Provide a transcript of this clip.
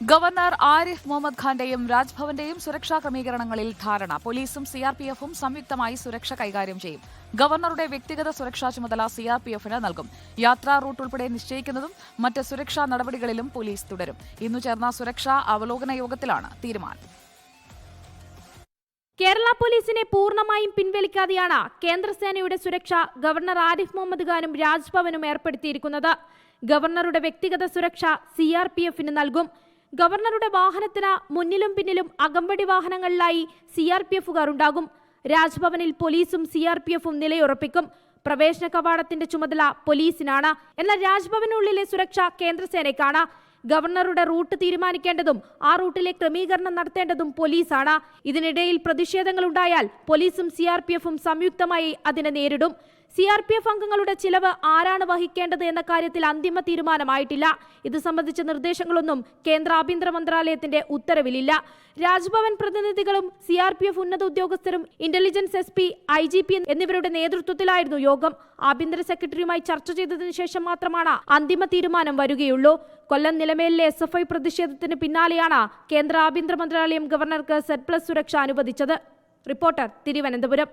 Governor Arif Mohammad ഖാന്റെയും രാജ്ഭവന്റെയും സുരക്ഷാ ക്രമീകരണങ്ങളിൽ ധാരണ. പോലീസും സിആർപിഎഫും സംയുക്തമായി സുരക്ഷ കൈകാര്യം ചെയ്യും. ഗവർണറുടെ വ്യക്തിഗത സുരക്ഷാ ചുമതല സിആർപിഎഫിന് നൽകും. യാത്രാ റൂട്ട് ഉൾപ്പെടെ നിശ്ചയിക്കുന്നതും മറ്റ് സുരക്ഷാ നടപടികളിലും പോലീസ് തുടരും. ഇന്നു ചേർന്ന സുരക്ഷാ അവലോകന യോഗത്തിലാണ് തീരുമാനം. കേരള പോലീസിനെ പൂർണമായും പിൻവലിക്കാതെയാണ് കേന്ദ്രസേനയുടെ സുരക്ഷ ഗവർണർ ആരിഫ് മുഹമ്മദ് ഖാനും രാജ്ഭവനും ഏർപ്പെടുത്തിയിരിക്കുന്നത്. ഗവർണറുടെ വ്യക്തിഗത സുരക്ഷ സി ആർ പി എഫിന് നൽകും. ഗവർണറുടെ വാഹനത്തിന് മുന്നിലും പിന്നിലും അകമ്പടി വാഹനങ്ങളിലായി സി ആർ പി എഫുകാർ ഉണ്ടാകും രാജ്ഭവനിൽ പോലീസും സി ആർ പി എഫും നിലയുറപ്പിക്കും. പ്രവേശന കവാടത്തിന്റെ ചുമതല പോലീസിനാണ്. എന്നാൽ രാജ്ഭവനുള്ളിലെ സുരക്ഷ കേന്ദ്രസേനയ്ക്കാണ്. ഗവർണറുടെ റൂട്ട് തീരുമാനിക്കേണ്ടതും ആ റൂട്ടിലെ ക്രമീകരണം നടത്തേണ്ടതും പോലീസാണ്. ഇതിനിടയിൽ പ്രതിഷേധങ്ങൾ ഉണ്ടായാൽ പോലീസും സി ആർ പി എഫും സംയുക്തമായി അതിനെ നേരിടും. സി ആർ പി എഫ് അംഗങ്ങളുടെ ചിലവ് ആരാണ് വഹിക്കേണ്ടത് എന്ന കാര്യത്തിൽ അന്തിമ തീരുമാനമായിട്ടില്ല. ഇത് സംബന്ധിച്ച നിർദ്ദേശങ്ങളൊന്നും കേന്ദ്ര ആഭ്യന്തര മന്ത്രാലയത്തിന്റെ ഉത്തരവിലില്ല. രാജ്ഭവൻ പ്രതിനിധികളും സി ആർ പി എഫ് ഉന്നത ഉദ്യോഗസ്ഥരും intelligence S P I G P എന്നിവരുടെ നേതൃത്വത്തിലായിരുന്നു യോഗം. ആഭ്യന്തര സെക്രട്ടറിയുമായി ചർച്ച ചെയ്തതിനു ശേഷം മാത്രമാണ് അന്തിമ തീരുമാനം വരികയുള്ളൂ. കൊല്ലം നിലമേലിലെ എസ് എഫ് ഐ പ്രതിഷേധത്തിന് പിന്നാലെയാണ് കേന്ദ്ര ആഭ്യന്തര മന്ത്രാലയം ഗവർണർക്ക് സെറ്റ് പ്ലസ് സുരക്ഷ അനുവദിച്ചത്. റിപ്പോർട്ടർ തിരുവനന്തപുരം.